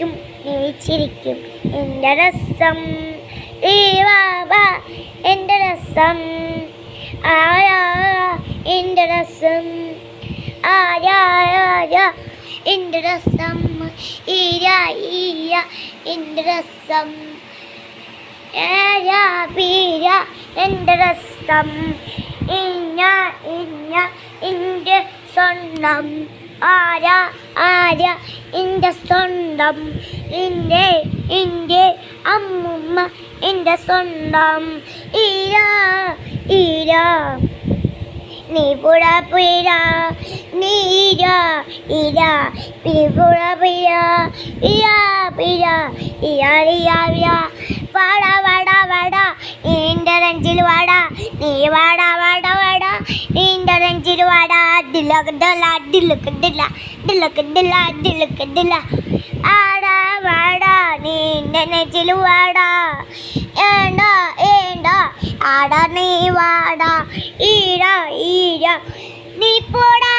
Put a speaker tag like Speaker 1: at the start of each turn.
Speaker 1: ചിരിക്കും നീ ചിരിക്കും എന്റെ രസം ഈ വാ എന്റെ രസം. ആരാ എന്റെ രസം. ആരാ എന്റെ രസം. ഈരാ ഈയ എന്റെ രസം. ഏരാ പീര എന്റെ രസം. ഇഞ്ഞ ഇഞ്ഞ എന്റെ സ്വന്തം ആരാ ആരാ? എന്റെ സ്വന്തം എന്റെ എന്റെ അമ്മുമ്മ എന്റെ സ്വന്തം. ഈരാ ഈരാ. നീ പുഴ പുഴ നീര ഇര പിരിപുഴ പിഴ ഇര പിഴ. ഇയാറിയാവിയ വാട വട വട. എന്റെ നെഞ്ചിൽ വാട. നീ വട വാട ദിലക്കണ്ടല്ല ദിലക്കണ്ടില്ല ദിലക്കണ്ടില്ല ദിലക്കണ്ടില്ല ആടാ വാടാ നീ എന്റെ നെഞ്ചിൽ വാടാ. ഏണ്ട ഏണ്ട. ആടാ നീ വാടാ. ഈര ഈര. നീ പോടാ.